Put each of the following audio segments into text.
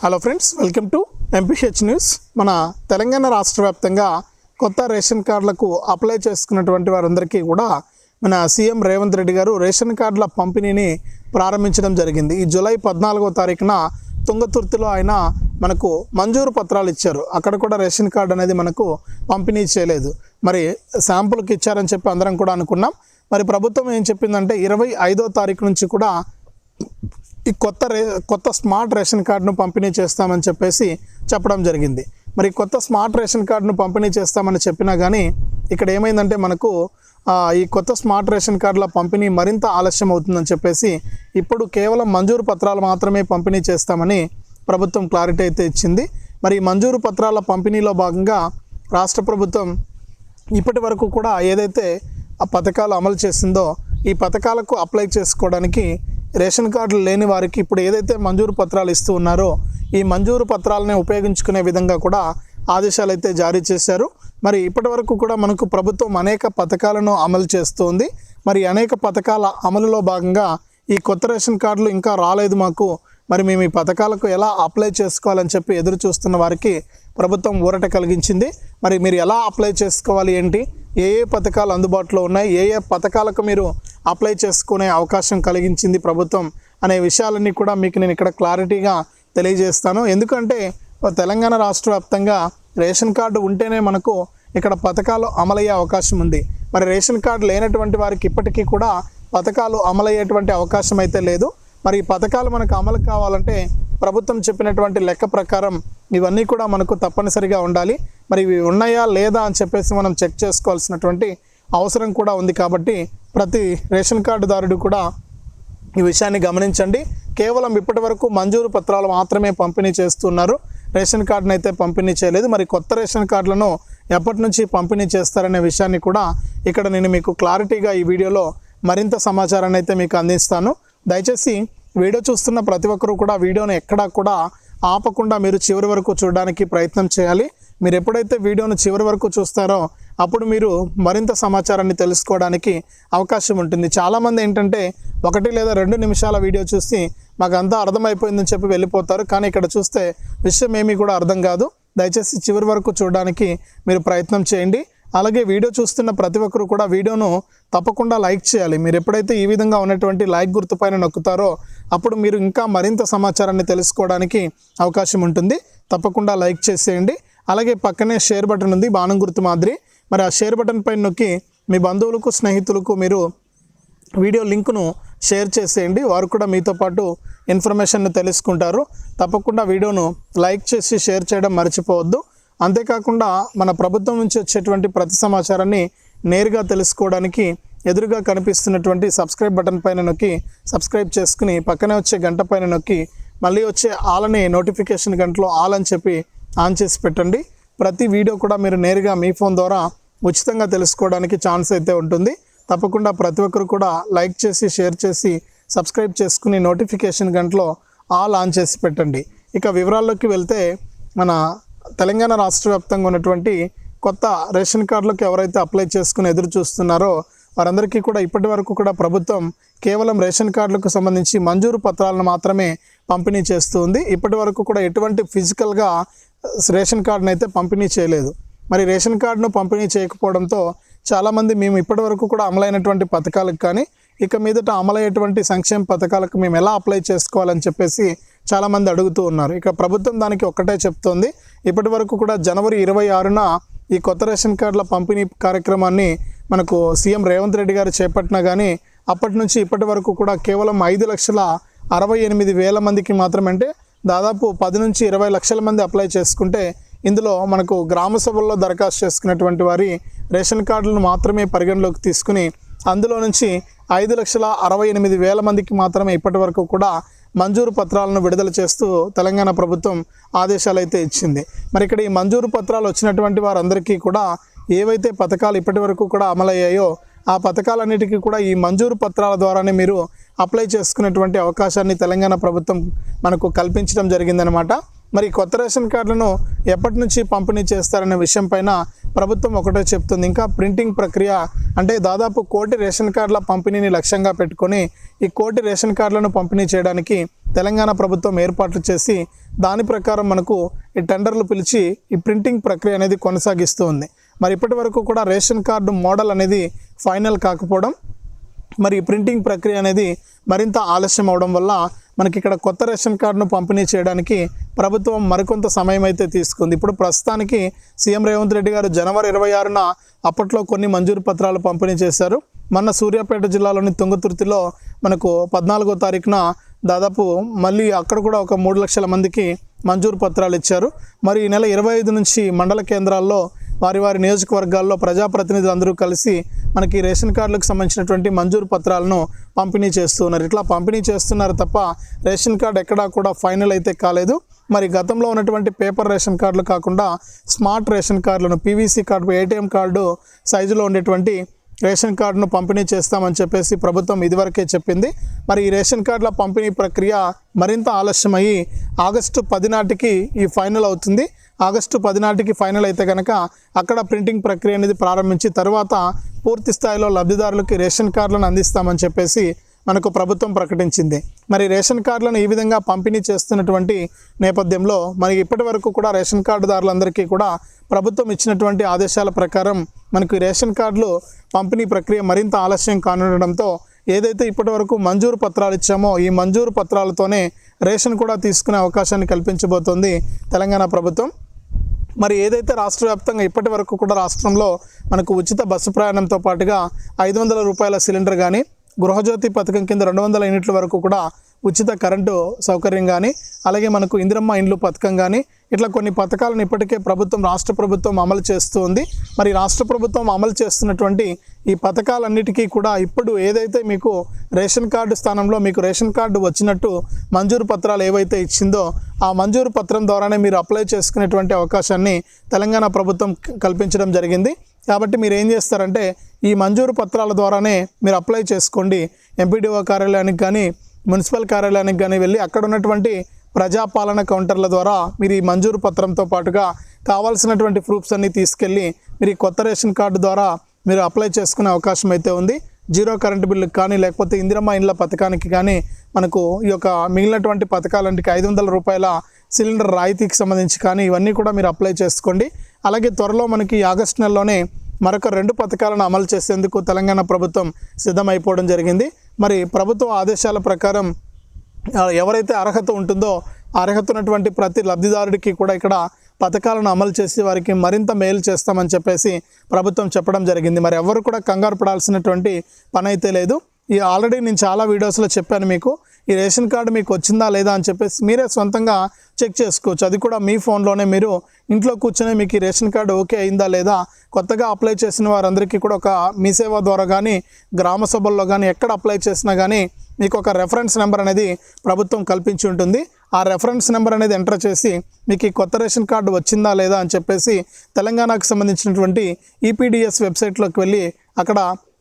Hello friends welcome to MPH news మన తెలంగాణ రాష్ట్ర వ్యాప్తంగా కొత్త రేషన్ కార్డులకు అప్లై చేసుకున్నటువంటి వారందరికీ కూడా మన సీఎం రేవంత్ రెడ్డి గారు రేషన్ కార్డుల పంపిణీని ప్రారంభించడం జరిగింది. ఈ జూలై పద్నాలుగో తారీఖున తుంగతుర్తిలో ఆయన మనకు మంజూరు పత్రాలు ఇచ్చారు. అక్కడ కూడా రేషన్ కార్డు అనేది మనకు పంపిణీ చేయలేదు. మరి శాంపుల్కి ఇచ్చారని చెప్పి అందరం కూడా అనుకున్నాం. మరి ప్రభుత్వం ఏం చెప్పిందంటే ఇరవై ఐదో తారీఖు నుంచి కూడా ఈ కొత్త రే కొత్త స్మార్ట్ రేషన్ కార్డును పంపిణీ చేస్తామని చెప్పేసి చెప్పడం జరిగింది. మరి కొత్త స్మార్ట్ రేషన్ కార్డును పంపిణీ చేస్తామని చెప్పినా కానీ ఇక్కడ ఏమైందంటే మనకు ఈ కొత్త స్మార్ట్ రేషన్ కార్డుల పంపిణీ మరింత ఆలస్యం అవుతుందని చెప్పేసి ఇప్పుడు కేవలం మంజూరు పత్రాలు మాత్రమే పంపిణీ చేస్తామని ప్రభుత్వం క్లారిటీ అయితే ఇచ్చింది. మరి మంజూరు పత్రాల పంపిణీలో భాగంగా రాష్ట్ర ప్రభుత్వం ఇప్పటి వరకు కూడా ఏదైతే ఆ పథకాలు అమలు చేసిందో ఈ పథకాలకు అప్లై చేసుకోవడానికి రేషన్ కార్డులు లేని వారికి ఇప్పుడు ఏదైతే మంజూరు పత్రాలు ఇస్తూ ఉన్నారో ఈ మంజూరు పత్రాలనే ఉపయోగించుకునే విధంగా కూడా ఆదేశాలు అయితే జారీ చేశారు. మరి ఇప్పటి వరకు కూడా మనకు ప్రభుత్వం అనేక పథకాలను అమలు చేస్తోంది. మరి అనేక పథకాల అమలులో భాగంగా ఈ కొత్త రేషన్ కార్డులు ఇంకా రాలేదు మాకు. మరి మేము ఈ పథకాలకు ఎలా అప్లై చేసుకోవాలని చెప్పి ఎదురు చూస్తున్న వారికి ప్రభుత్వం ఊరట కలిగించింది. మరి మీరు ఎలా అప్లై చేసుకోవాలి ఏంటి? ఏ ఏ పథకాలు అందుబాటులో ఉన్నాయి? ఏ ఏ పథకాలకు మీరు అప్లై చేసుకునే అవకాశం కలిగించింది ప్రభుత్వం అనే విషయాలన్నీ కూడా మీకు నేను ఇక్కడ క్లారిటీగా తెలియజేస్తాను. ఎందుకంటే తెలంగాణ రాష్ట్ర వ్యాప్తంగా రేషన్ కార్డు ఉంటేనే మనకు ఇక్కడ పథకాలు అమలయ్యే అవకాశం ఉంది. మరి రేషన్ కార్డు లేనటువంటి వారికి ఇప్పటికీ కూడా పథకాలు అమలయ్యేటువంటి అవకాశం అయితే లేదు. మరి ఈ పథకాలు మనకు అమలు కావాలంటే ప్రభుత్వం చెప్పినటువంటి లెక్క ప్రకారం ఇవన్నీ కూడా మనకు తప్పనిసరిగా ఉండాలి. మరి ఇవి ఉన్నాయా లేదా అని చెప్పేసి మనం చెక్ చేసుకోవాల్సినటువంటి అవసరం కూడా ఉంది కాబట్టి ప్రతి రేషన్ కార్డుదారుడు కూడా ఈ విషయాన్ని గమనించండి. కేవలం ఇప్పటి వరకు మంజూరు పత్రాలు మాత్రమే పంపిణీ చేస్తున్నారు. రేషన్ కార్డును అయితే పంపిణీ చేయలేదు. మరి కొత్త రేషన్ కార్డులను ఎప్పటి నుంచి పంపిణీ చేస్తారనే విషయాన్ని కూడా ఇక్కడ నేను మీకు క్లారిటీగా ఈ వీడియోలో మరింత సమాచారాన్ని అయితే మీకు అందిస్తాను. దయచేసి వీడియో చూస్తున్న ప్రతి ఒక్కరూ కూడా వీడియోను ఎక్కడా కూడా ఆపకుండా మీరు చివరి వరకు చూడడానికి ప్రయత్నం చేయాలి. మీరు ఎప్పుడైతే వీడియోను చివరి వరకు చూస్తారో అప్పుడు మీరు మరింత సమాచారాన్ని తెలుసుకోవడానికి అవకాశం ఉంటుంది. చాలామంది ఏంటంటే ఒకటి లేదా రెండు నిమిషాల వీడియో చూసి మాకు అంతా అర్థమైపోయిందని చెప్పి వెళ్ళిపోతారు. కానీ ఇక్కడ చూస్తే విషయం ఏమీ కూడా అర్థం కాదు. దయచేసి చివరి వరకు చూడడానికి మీరు ప్రయత్నం చేయండి. అలాగే వీడియో చూస్తున్న ప్రతి ఒక్కరు కూడా వీడియోను తప్పకుండా లైక్ చేయాలి. మీరు ఎప్పుడైతే ఈ విధంగా ఉన్నటువంటి లైక్ గుర్తుపైన నొక్కుతారో అప్పుడు మీరు ఇంకా మరింత సమాచారాన్ని తెలుసుకోవడానికి అవకాశం ఉంటుంది. తప్పకుండా లైక్ చేసేయండి. అలాగే పక్కనే షేర్ బటన్ ఉంది. బాణం గుర్తు మాదిరి. మరి ఆ షేర్ బటన్ పైన నొక్కి మీ బంధువులకు స్నేహితులకు మీరు వీడియో లింక్ను షేర్ చేసేయండి. వారు కూడా మీతో పాటు ఇన్ఫర్మేషన్ను తెలుసుకుంటారు. తప్పకుండా వీడియోను లైక్ చేసి షేర్ చేయడం మర్చిపోవద్దు. అంతేకాకుండా మన ప్రభుత్వం నుంచి వచ్చేటువంటి ప్రతి సమాచారాన్ని నేరుగా తెలుసుకోవడానికి ఎదురుగా కనిపిస్తున్నటువంటి సబ్స్క్రైబ్ బటన్ పైన నొక్కి సబ్స్క్రైబ్ చేసుకుని పక్కనే వచ్చే గంట పైన నొక్కి మళ్ళీ వచ్చే ఆలని నోటిఫికేషన్ గంటలో ఆల్ అని చెప్పి ఆన్ చేసి పెట్టండి. ప్రతి వీడియో కూడా మీరు నేరుగా మీ ఫోన్ ద్వారా ఉచితంగా తెలుసుకోవడానికి ఛాన్స్ అయితే ఉంటుంది. తప్పకుండా ప్రతి ఒక్కరు కూడా లైక్ చేసి షేర్ చేసి సబ్స్క్రైబ్ చేసుకుని నోటిఫికేషన్ గంటలో ఆల్ ఆన్ చేసి పెట్టండి. ఇక వివరాల్లోకి వెళ్తే మన తెలంగాణ రాష్ట్ర వ్యాప్తంగా ఉన్నటువంటి కొత్త రేషన్ కార్డులకు ఎవరైతే అప్లై చేసుకుని ఎదురు చూస్తున్నారో వారందరికీ కూడా ఇప్పటి వరకు కూడా ప్రభుత్వం కేవలం రేషన్ కార్డులకు సంబంధించి మంజూరు పత్రాలను మాత్రమే పంపిణీ చేస్తూ ఉంది ఇప్పటి వరకు కూడా ఎటువంటి ఫిజికల్గా రేషన్ కార్డును అయితే పంపిణీ చేయలేదు. మరి రేషన్ కార్డును పంపిణీ చేయకపోవడంతో చాలామంది మేము ఇప్పటి వరకు కూడా అమలైనటువంటి పథకాలకు కానీ ఇక మీదట అమలయ్యేటువంటి సంక్షేమ పథకాలకు మేము ఎలా అప్లై చేసుకోవాలని చెప్పేసి చాలామంది అడుగుతూ ఉన్నారు. ఇక ప్రభుత్వం దానికి ఒక్కటే చెప్తోంది. ఇప్పటి వరకు కూడా జనవరి ఇరవై ఆరున ఈ కొత్త రేషన్ కార్డుల పంపిణీ కార్యక్రమాన్ని మనకు సీఎం రేవంత్ రెడ్డి గారు చేపట్టినా కానీ అప్పటి నుంచి ఇప్పటి వరకు కూడా కేవలం ఐదు లక్షల అరవై ఎనిమిది వేల మందికి మాత్రమే అంటే దాదాపు పది నుంచి ఇరవై లక్షల మంది అప్లై చేసుకుంటే ఇందులో మనకు గ్రామ సభల్లో దరఖాస్తు చేసుకున్నటువంటి వారి రేషన్ కార్డులను మాత్రమే పరిగణలోకి తీసుకుని అందులో నుంచి ఐదు లక్షల అరవై ఎనిమిది వేల మందికి మాత్రమే ఇప్పటి వరకు కూడా మంజూరు పత్రాలను విడుదల చేస్తూ తెలంగాణ ప్రభుత్వం ఆదేశాలు అయితే ఇచ్చింది. మరి ఇక్కడ ఈ మంజూరు పత్రాలు వచ్చినటువంటి వారందరికీ కూడా ఏవైతే పథకాలు ఇప్పటి వరకు కూడా అమలయ్యాయో ఆ పథకాలన్నిటికీ కూడా ఈ మంజూరు పత్రాల ద్వారానే మీరు అప్లై చేసుకునేటువంటి అవకాశాన్ని తెలంగాణ ప్రభుత్వం మనకు కల్పించడం జరిగిందనమాట మరి కొత్త రేషన్ కార్డులను ఎప్పటి నుంచి పంపిణీ చేస్తారనే విషయం పైన ప్రభుత్వం ఒకటే చెప్తుంది. ఇంకా ప్రింటింగ్ ప్రక్రియ అంటే దాదాపు కోటి రేషన్ కార్డుల పంపిణీని లక్ష్యంగా పెట్టుకొని ఈ కోటి రేషన్ కార్డులను పంపిణీ చేయడానికి తెలంగాణ ప్రభుత్వం ఏర్పాట్లు చేసి దాని ప్రకారం మనకు ఈ టెండర్లు పిలిచి ఈ ప్రింటింగ్ ప్రక్రియ అనేది కొనసాగిస్తూ ఉంది. మరి ఇప్పటి వరకు కూడా రేషన్ కార్డు మోడల్ అనేది ఫైనల్ కాకపోవడం మరి ప్రింటింగ్ ప్రక్రియ అనేది మరింత ఆలస్యం అవడం వల్ల మనకి ఇక్కడ కొత్త రేషన్ కార్డును పంపిణీ చేయడానికి ప్రభుత్వం మరికొంత సమయం అయితే తీసుకుంది. ఇప్పుడు ప్రస్తుతానికి సీఎం రేవంత్ రెడ్డి గారు జనవరి ఇరవై ఆరున అప్పట్లో కొన్ని మంజూరు పత్రాలు పంపిణీ చేశారు. మొన్న సూర్యాపేట జిల్లాలోని తుంగతుర్తిలో మనకు పద్నాలుగో తారీఖున దాదాపు మళ్ళీ అక్కడ కూడా ఒక మూడు లక్షల మందికి మంజూరు పత్రాలు ఇచ్చారు. మరి ఈ నెల ఇరవై ఐదు నుంచి మండల కేంద్రాల్లో వారి వారి నియోజకవర్గాల్లో ప్రజాప్రతినిధులు అందరూ కలిసి మనకి రేషన్ కార్డులకు సంబంధించినటువంటి మంజూరు పత్రాలను పంపిణీ చేస్తున్నారు. ఇట్లా పంపిణీ చేస్తున్నారు తప్ప రేషన్ కార్డు ఎక్కడా కూడా ఫైనల్ అయితే కాలేదు. మరి గతంలో ఉన్నటువంటి పేపర్ రేషన్ కార్డులు కాకుండా స్మార్ట్ రేషన్ కార్డులను పీవీసీ కార్డు ఏటీఎం కార్డు సైజులో ఉండేటువంటి రేషన్ కార్డును పంపిణీ చేస్తామని చెప్పేసి ప్రభుత్వం ఇదివరకే చెప్పింది. మరి ఈ రేషన్ కార్డుల పంపిణీ ప్రక్రియ మరింత ఆలస్యమయ్యి ఆగస్టు పది నాటికి ఈ ఫైనల్ అవుతుంది. ఆగస్టు పది నాటికి ఫైనల్ అయితే కనుక అక్కడ ప్రింటింగ్ ప్రక్రియ అనేది ప్రారంభించి తర్వాత పూర్తి స్థాయిలో లబ్ధిదారులకి రేషన్ కార్డులను అందిస్తామని చెప్పేసి మనకు ప్రభుత్వం ప్రకటించింది. మరి రేషన్ కార్డులను ఈ విధంగా పంపిణీ చేస్తున్నటువంటి నేపథ్యంలో మనకి ఇప్పటి వరకు కూడా రేషన్ కార్డుదారులందరికీ కూడా ప్రభుత్వం ఇచ్చినటువంటి ఆదేశాల ప్రకారం మనకు రేషన్ కార్డులు పంపిణీ ప్రక్రియ మరింత ఆలస్యం కానుండడంతో ఏదైతే ఇప్పటి వరకు మంజూరు పత్రాలు ఇచ్చామో ఈ మంజూరు పత్రాలతోనే రేషన్ కూడా తీసుకునే అవకాశాన్ని కల్పించబోతోంది తెలంగాణ ప్రభుత్వం. మరి ఏదైతే రాష్ట్ర వ్యాప్తంగా ఇప్పటి వరకు కూడా రాష్ట్రంలో మనకు ఉచిత బస్సు ప్రయాణంతో పాటుగా ఐదు వందల రూపాయల సిలిండర్ కానీ గృహజ్యోతి పథకం కింద రెండు వందల యూనిట్ల వరకు కూడా ఉచిత కరెంటు సౌకర్యం కానీ అలాగే మనకు ఇందిరమ్మ ఇండ్లు పథకం కానీ ఇట్లా కొన్ని పథకాలను ఇప్పటికే ప్రభుత్వం రాష్ట్ర ప్రభుత్వం అమలు చేస్తూ ఉంది మరి రాష్ట్ర ప్రభుత్వం అమలు చేస్తున్నటువంటి ఈ పథకాలన్నిటికీ కూడా ఇప్పుడు ఏదైతే మీకు రేషన్ కార్డు స్థానంలో మీకు రేషన్ కార్డు వచ్చినట్టు మంజూరు పత్రాలు ఏవైతే ఇచ్చిందో ఆ మంజూరు పత్రం ద్వారానే మీరు అప్లై చేసుకునేటువంటి అవకాశాన్ని తెలంగాణ ప్రభుత్వం కల్పించడం జరిగింది. కాబట్టి మీరు ఏం చేస్తారంటే ఈ మంజూరు పత్రాల ద్వారానే మీరు అప్లై చేసుకోండి. ఎంపీడీఓ కార్యాలయానికి కానీ మున్సిపల్ కార్యాలయానికి కానీ వెళ్ళి అక్కడ ఉన్నటువంటి ప్రజాపాలన కౌంటర్ల ద్వారా మీరు ఈ మంజూరు పత్రంతో పాటుగా కావాల్సినటువంటి ప్రూఫ్స్ అన్నీ తీసుకెళ్ళి మీరు ఈ కొత్త రేషన్ కార్డు ద్వారా మీరు అప్లై చేసుకునే అవకాశం అయితే ఉంది. జీరో కరెంటు బిల్లుకి కానీ లేకపోతే ఇందిరమ్మ ఇండ్ల పథకానికి కానీ మనకు ఈ యొక్క మిగిలినటువంటి పథకాలంటికి ఐదు వందల రూపాయల సిలిండర్ రాయితీకి సంబంధించి కానీ ఇవన్నీ కూడా మీరు అప్లై చేసుకోండి. అలాగే త్వరలో మనకి ఆగస్టు నెలలోనే మరొక రెండు పథకాలను అమలు చేసేందుకు తెలంగాణ ప్రభుత్వం సిద్ధమైపోవడం జరిగింది. మరి ప్రభుత్వ ఆదేశాల ప్రకారం ఎవరైతే అర్హత ఉంటుందో అర్హత ఉన్నటువంటి ప్రతి లబ్ధిదారుడికి కూడా ఇక్కడ పథకాలను అమలు చేసి వారికి మరింత మేలు చేస్తామని చెప్పేసి ప్రభుత్వం చెప్పడం జరిగింది. మరి ఎవరు కూడా కంగారు పడాల్సినటువంటి పని అయితే లేదు. ఈ ఆల్రెడీ నేను చాలా వీడియోస్లో చెప్పాను మీకు. ఈ రేషన్ కార్డు మీకు వచ్చిందా లేదా అని చెప్పేసి మీరే సొంతంగా చెక్ చేసుకోవచ్చు. అది కూడా మీ ఫోన్లోనే మీరు ఇంట్లో కూర్చొని మీకు ఈ రేషన్ కార్డు ఓకే అయిందా లేదా కొత్తగా అప్లై చేసిన వారందరికీ కూడా ఒక మీ సేవ ద్వారా కానీ గ్రామ సభల్లో కానీ ఎక్కడ అప్లై చేసినా కానీ మీకు ఒక రెఫరెన్స్ నెంబర్ అనేది ప్రభుత్వం కల్పించి ఉంటుంది. ఆ రెఫరెన్స్ నెంబర్ అనేది ఎంటర్ చేసి మీకు ఈ కొత్త రేషన్ కార్డు వచ్చిందా లేదా అని చెప్పేసి తెలంగాణకు సంబంధించినటువంటి ఈపీడిఎస్ వెబ్సైట్లోకి వెళ్ళి అక్కడ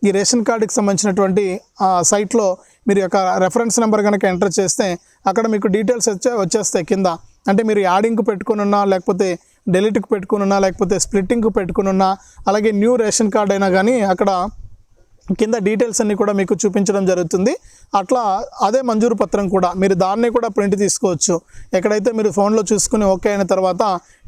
ఈ రేషన్ కార్డుకి సంబంధించినటువంటి ఆ సైట్లో మీరు యొక్క రెఫరెన్స్ నెంబర్ కనుక ఎంటర్ చేస్తే అక్కడ మీకు డీటెయిల్స్ వచ్చే వచ్చేస్తాయి కింద. అంటే మీరు యాడింగ్కు పెట్టుకుని ఉన్నా లేకపోతే డెలిట్కి పెట్టుకుని ఉన్నా లేకపోతే స్ప్లిట్టింగ్కు పెట్టుకుని ఉన్నా అలాగే న్యూ రేషన్ కార్డ్ అయినా కానీ అక్కడ కింద డీటెయిల్స్ అన్ని కూడా మీకు చూపించడం జరుగుతుంది. అట్లా అదే మంజూరు పత్రం కూడా మీరు దాన్ని కూడా ప్రింట్ తీసుకోవచ్చు. ఎక్కడైతే మీరు ఫోన్లో చూసుకుని ఓకే అయిన తర్వాత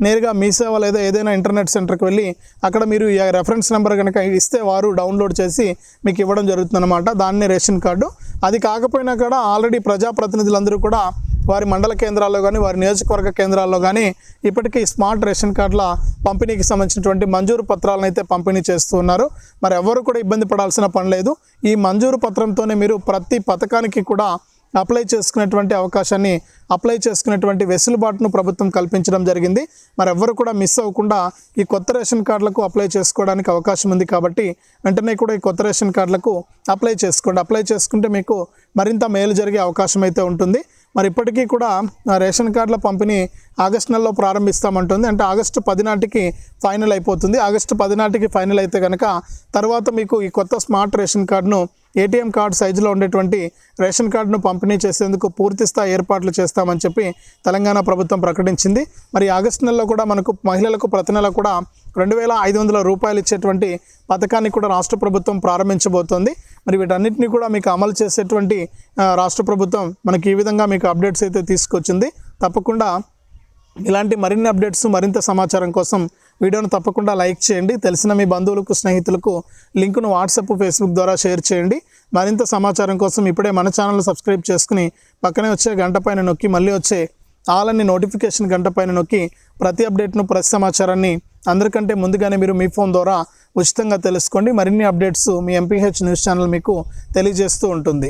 నేరుగా మీ సేవ లేదా ఏదైనా ఇంటర్నెట్ సెంటర్కి వెళ్ళి అక్కడ మీరు ఈ రెఫరెన్స్ నెంబర్ కనుక ఇస్తే వారు డౌన్లోడ్ చేసి మీకు ఇవ్వడం జరుగుతుందన్నమాట. దాన్ని రేషన్ కార్డు. అది కాకపోయినా కూడా ఆల్రెడీ ప్రజాప్రతినిధులందరూ కూడా వారి మండల కేంద్రాల్లో కానీ వారి నియోజకవర్గ కేంద్రాల్లో కానీ ఇప్పటికీ స్మార్ట్ రేషన్ కార్డుల పంపిణీకి సంబంధించినటువంటి మంజూరు పత్రాలను అయితే పంపిణీ చేస్తూ ఉన్నారు. మరి ఎవరు కూడా ఇబ్బంది పడాల్సిన పని లేదు. ఈ మంజూరు పత్రంతోనే మీరు ప్రతి పథకానికి కూడా అప్లై చేసుకునేటువంటి అవకాశాన్ని అప్లై చేసుకునేటువంటి వెసులుబాటును ప్రభుత్వం కల్పించడం జరిగింది. మరి ఎవరు కూడా మిస్ అవ్వకుండా ఈ కొత్త రేషన్ కార్డులకు అప్లై చేసుకోవడానికి అవకాశం ఉంది కాబట్టి వెంటనే కూడా ఈ కొత్త రేషన్ కార్డులకు అప్లై చేసుకోండి. అప్లై చేసుకుంటే మీకు మరింత మేలు జరిగే అవకాశం అయితే ఉంటుంది. మరి ఇప్పటికీ కూడా ఆ రేషన్ కార్డుల పంపిణీ ఆగస్టు నెలలో ప్రారంభిస్తామంటుంది. అంటే ఆగస్టు పది నాటికి ఫైనల్ అయిపోతుంది. ఆగస్టు పది నాటికి ఫైనల్ అయితే కనుక తర్వాత మీకు ఈ కొత్త స్మార్ట్ రేషన్ కార్డును ఏటీఎం కార్డు సైజులో ఉండేటువంటి రేషన్ కార్డును పంపిణీ చేసేందుకు పూర్తిస్థాయి ఏర్పాట్లు చేస్తామని చెప్పి తెలంగాణ ప్రభుత్వం ప్రకటించింది. మరి ఆగస్టు నెలలో కూడా మనకు మహిళలకు ప్రతి నెల కూడా రెండు వేల ఐదు వందల రూపాయలు ఇచ్చేటువంటి పథకాన్ని కూడా రాష్ట్ర ప్రభుత్వం ప్రారంభించబోతోంది. మరి వీటన్నిటిని కూడా మీకు అమలు చేసేటువంటి రాష్ట్ర ప్రభుత్వం మనకి ఈ విధంగా మీకు అప్డేట్స్ అయితే తీసుకొచ్చింది. తప్పకుండా ఇలాంటి మరిన్ని అప్డేట్స్ మరింత సమాచారం కోసం వీడియోను తప్పకుండా లైక్ చేయండి. తెలిసిన మీ బంధువులకు స్నేహితులకు లింకును వాట్సాప్ ఫేస్బుక్ ద్వారా షేర్ చేయండి. మరింత సమాచారం కోసం ఇప్పుడే మన ఛానల్ సబ్స్క్రైబ్ చేసుకుని పక్కనే వచ్చే గంట పైన నొక్కి మళ్ళీ వచ్చే ఆల్ అన్ని నోటిఫికేషన్ గంట పైన నొక్కి ప్రతి అప్డేట్ను ప్రతి సమాచారాన్ని అందరికంటే ముందుగానే మీరు మీ ఫోన్ ద్వారా ఉచితంగా తెలుసుకోండి. మరిన్ని అప్డేట్స్ మీ ఎంపీహెచ్ న్యూస్ ఛానల్ మీకు తెలియజేస్తూ ఉంటుంది.